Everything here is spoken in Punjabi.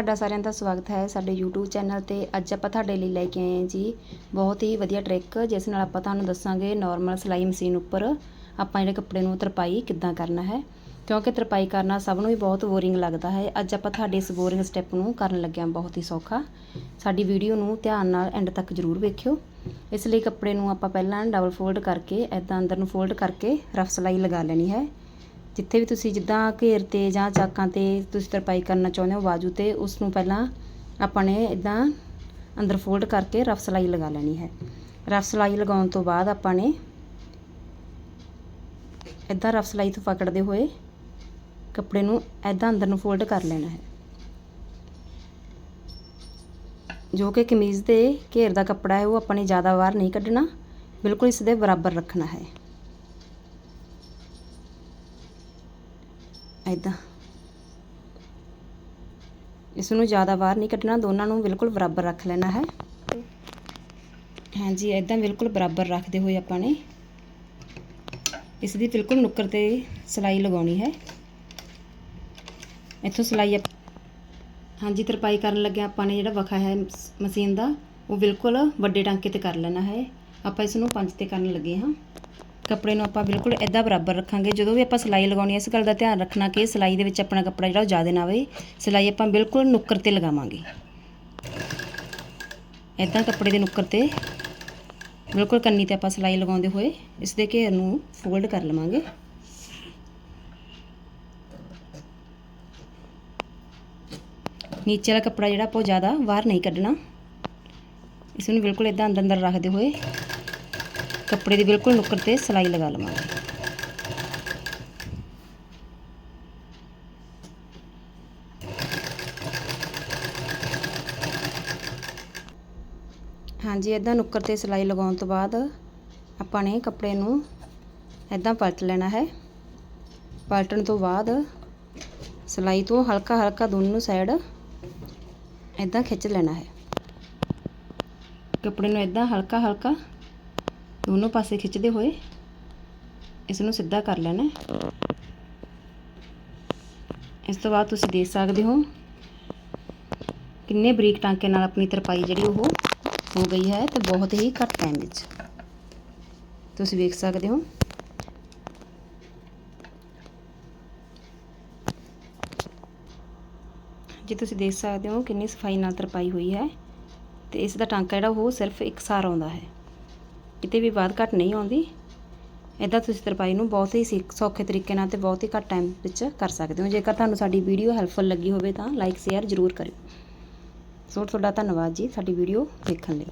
ਤੁਹਾਡਾ ਸਾਰਿਆਂ ਦਾ ਸਵਾਗਤ ਹੈ ਸਾਡੇ YouTube ਚੈਨਲ ਤੇ। ਅੱਜ ਆਪਾਂ ਤੁਹਾਡੇ ਲਈ ਲੈ ਕੇ ਆਏ ਹਾਂ ਜੀ ਬਹੁਤ ਹੀ ਵਧੀਆ ਟ੍ਰਿਕ ਜਿਸ ਨਾਲ ਆਪਾਂ ਤੁਹਾਨੂੰ ਦੱਸਾਂਗੇ ਨਾਰਮਲ ਸਿਲਾਈ ਮਸ਼ੀਨ ਉੱਪਰ ਆਪਾਂ ਜਿਹੜੇ ਕੱਪੜੇ ਨੂੰ ਤਰਪਾਈ ਕਿੱਦਾਂ ਕਰਨਾ ਹੈ। ਕਿਉਂਕਿ ਤਰਪਾਈ ਕਰਨਾ ਸਭ ਨੂੰ ਹੀ ਬਹੁਤ ਬੋਰਿੰਗ ਲੱਗਦਾ ਹੈ। ਅੱਜ ਆਪਾਂ ਤੁਹਾਡੇ ਇਸ ਬੋਰਿੰਗ ਸਟੈਪ ਨੂੰ ਕਰਨ ਲੱਗਿਆ ਬਹੁਤ ਹੀ ਸੌਖਾ। ਸਾਡੀ ਵੀਡੀਓ ਨੂੰ ਧਿਆਨ ਨਾਲ ਐਂਡ ਤੱਕ ਜ਼ਰੂਰ ਵੇਖਿਓ। ਇਸ ਲਈ ਕੱਪੜੇ ਨੂੰ ਆਪਾਂ ਪਹਿਲਾਂ ਡਬਲ ਫੋਲਡ ਕਰਕੇ ਐਦਾਂ ਅੰਦਰ ਨੂੰ ਫੋਲਡ ਕਰਕੇ ਰਫ ਸਿਲਾਈ ਲਗਾ ਲੈਣੀ ਹੈ। ਜਿੱਥੇ ਵੀ ਤੁਸੀਂ ਜਿੱਦਾਂ ਘੇਰ ਤੇ ਜਾਂ ਚਾਕਾਂ ਤੇ ਤੁਸੀਂ ਤਰਪਾਈ ਕਰਨਾ ਚਾਹੁੰਦੇ ਹੋ ਬਾਜੂ ਤੇ, ਉਸ ਨੂੰ ਪਹਿਲਾਂ ਆਪਾਂ ਨੇ ਇਦਾਂ ਅੰਦਰ ਫੋਲਡ ਕਰਕੇ ਰਫ ਸਿਲਾਈ ਲਗਾ ਲੈਣੀ ਹੈ। ਰਫ ਸਿਲਾਈ ਲਗਾਉਣ ਤੋਂ ਬਾਅਦ ਆਪਾਂ ਨੇ ਇਦਾਂ ਰਫ ਸਿਲਾਈ ਤੋਂ ਪਕੜਦੇ ਹੋਏ ਕੱਪੜੇ ਨੂੰ ਇਦਾਂ ਅੰਦਰ ਨੂੰ ਫੋਲਡ ਕਰ ਲੈਣਾ ਹੈ। ਜੋ ਕਿ ਕਮੀਜ਼ ਦੇ ਘੇਰ ਦਾ ਕੱਪੜਾ ਹੈ, ਉਹ ਆਪਾਂ ਨੇ ਜ਼ਿਆਦਾ ਬਾਹਰ ਨਹੀਂ ਕੱਢਣਾ, ਬਿਲਕੁਲ ਇਸ ਦੇ ਬਰਾਬਰ ਰੱਖਣਾ ਹੈ। ਇਦਾਂ ਇਸ ਨੂੰ ਜ਼ਿਆਦਾ ਬਾਹਰ ਨਹੀਂ ਕੱਢਣਾ, ਦੋਨਾਂ ਨੂੰ ਬਿਲਕੁਲ ਬਰਾਬਰ ਰੱਖ ਲੈਣਾ ਹੈ। ਹਾਂਜੀ ਇਦਾਂ ਬਿਲਕੁਲ ਬਰਾਬਰ ਰੱਖਦੇ ਹੋਏ ਆਪਾਂ ਨੇ ਇਸ ਦੀ ਬਿਲਕੁਲ ਨੁੱਕਰ ਤੇ ਸਿਲਾਈ ਲਗਾਉਣੀ ਹੈ। ਇੱਥੋਂ ਸਿਲਾਈ ਹਾਂਜੀ, ਤਰਪਾਈ ਕਰਨ ਲੱਗਿਆ ਆਪਾਂ ਨੇ ਜਿਹੜਾ ਵਖਾ ਹੈ ਮਸ਼ੀਨ ਦਾ, ਉਹ ਬਿਲਕੁਲ ਵੱਡੇ ਟਾਂਕੇ ਤੇ ਕਰ ਲੈਣਾ ਹੈ। ਆਪਾਂ ਇਸ ਨੂੰ ਪੰਜ ਤੇ ਕਰਨ ਲੱਗੇ ਹਾਂ। ਕੱਪੜੇ ਨੂੰ ਆਪਾਂ ਬਿਲਕੁਲ ਇਦਾਂ ਬਰਾਬਰ ਰੱਖਾਂਗੇ। ਜਦੋਂ ਵੀ ਆਪਾਂ ਸਿਲਾਈ ਲਗਾਉਣੀ ਹੈ ਇਸ ਗੱਲ ਦਾ ਧਿਆਨ ਰੱਖਣਾ ਕਿ ਸਿਲਾਈ ਦੇ ਵਿੱਚ ਆਪਣਾ ਕੱਪੜਾ ਜਿਹੜਾ ਉਹ ਜ਼ਿਆਦਾ ਨਾ ਹੋਵੇ ਸਿਲਾਈ ਆਪਾਂ ਬਿਲਕੁਲ ਨੁੱਕਰ ਤੇ ਲਗਾਵਾਂਗੇ। ਇਦਾਂ ਕੱਪੜੇ ਦੇ ਨੁੱਕਰ ਤੇ ਬਿਲਕੁਲ ਕੰਨੀ ਤੇ ਆਪਾਂ ਸਿਲਾਈ ਲਗਾਉਂਦੇ ਹੋਏ ਇਸ ਦੇ ਘੇਰ ਨੂੰ ਫੋਲਡ ਕਰ ਲਵਾਂਗੇ। ਨੀਚੇ ਵਾਲਾ ਕੱਪੜਾ ਜਿਹੜਾ ਆਪਾਂ ਜ਼ਿਆਦਾ ਬਾਹਰ ਨਹੀਂ ਕੱਢਣਾ। ਇਸ ਨੂੰ ਬਿਲਕੁਲ ਇਦਾਂ ਅੰਦਰ ਅੰਦਰ ਰੱਖਦੇ ਹੋਏ ਕੱਪੜੇ ਦੀ ਬਿਲਕੁਲ ਨੁੱਕਰ ਤੇ ਸਿਲਾਈ ਲਗਾ ਲਵਾਂਗੇ। ਹਾਂਜੀ ਇਦਾਂ ਨੁੱਕਰ ਤੇ ਸਿਲਾਈ ਲਗਾਉਣ ਤੋਂ ਬਾਅਦ ਆਪਾਂ ਨੇ ਕੱਪੜੇ ਨੂੰ ਇਦਾਂ ਪਲਟ ਲੈਣਾ ਹੈ। ਪਲਟਣ ਤੋਂ ਬਾਅਦ ਸਿਲਾਈ ਤੋਂ ਹਲਕਾ ਹਲਕਾ ਦੋਨੋਂ ਸਾਈਡ ਇਦਾਂ ਖਿੱਚ ਲੈਣਾ ਹੈ। ਕੱਪੜੇ ਨੂੰ ਇਦਾਂ ਹਲਕਾ ਹਲਕਾ ਦੋਨੋਂ ਪਾਸੇ ਖਿੱਚਦੇ ਹੋਏ ਇਸ ਨੂੰ ਸਿੱਧਾ ਕਰ ਲੈਣਾ ਇਸ ਤੋਂ ਬਾਅਦ ਤੁਸੀਂ ਦੇਖ ਸਕਦੇ ਹੋ ਕਿੰਨੇ ਬਰੀਕ ਟਾਂਕੇ ਨਾਲ ਆਪਣੀ ਤਰਪਾਈ ਜਿਹੜੀ ਉਹ ਹੋ ਗਈ ਹੈ ਤੇ ਬਹੁਤ ਹੀ ਘੱਟ ਟਾਈਮ ਵਿੱਚ। ਤੁਸੀਂ ਵੇਖ ਸਕਦੇ ਹੋ। ਜੀ, ਤੁਸੀਂ ਦੇਖ ਸਕਦੇ ਹੋ ਕਿੰਨੀ ਸਫ਼ਾਈ ਨਾਲ ਤਰਪਾਈ ਹੋਈ ਹੈ ਤੇ ਇਸ ਦਾ ਟਾਂਕਾ ਜਿਹੜਾ ਉਹ ਸਿਰਫ ਇੱਕ ਸਾਰ ਆਉਂਦਾ ਹੈ। ਕਿਤੇ ਵੀ ਬਾਦ ਘਟ ਨਹੀਂ ਆਉਂਦੀ। ਇਦਾਂ ਤੁਸੀਂ ਤਰਪਾਈ ਨੂੰ ਬਹੁਤ ਹੀ ਸੌਖੇ ਤਰੀਕੇ ਨਾਲ ਤੇ ਬਹੁਤ ਹੀ ਘੱਟ ਟਾਈਮ ਵਿੱਚ ਕਰ ਸਕਦੇ ਹੋ। ਜੇਕਰ ਤੁਹਾਨੂੰ ਸਾਡੀ ਵੀਡੀਓ ਹੈਲਪਫੁਲ ਲੱਗੀ ਹੋਵੇ ਤਾਂ ਲਾਈਕ ਸ਼ੇਅਰ ਜ਼ਰੂਰ ਕਰਿਓ। ਸੋ ਤੁਹਾਡਾ ਧੰਨਵਾਦ ਜੀ ਸਾਡੀ ਵੀਡੀਓ ਦੇਖਣ ਲਈ।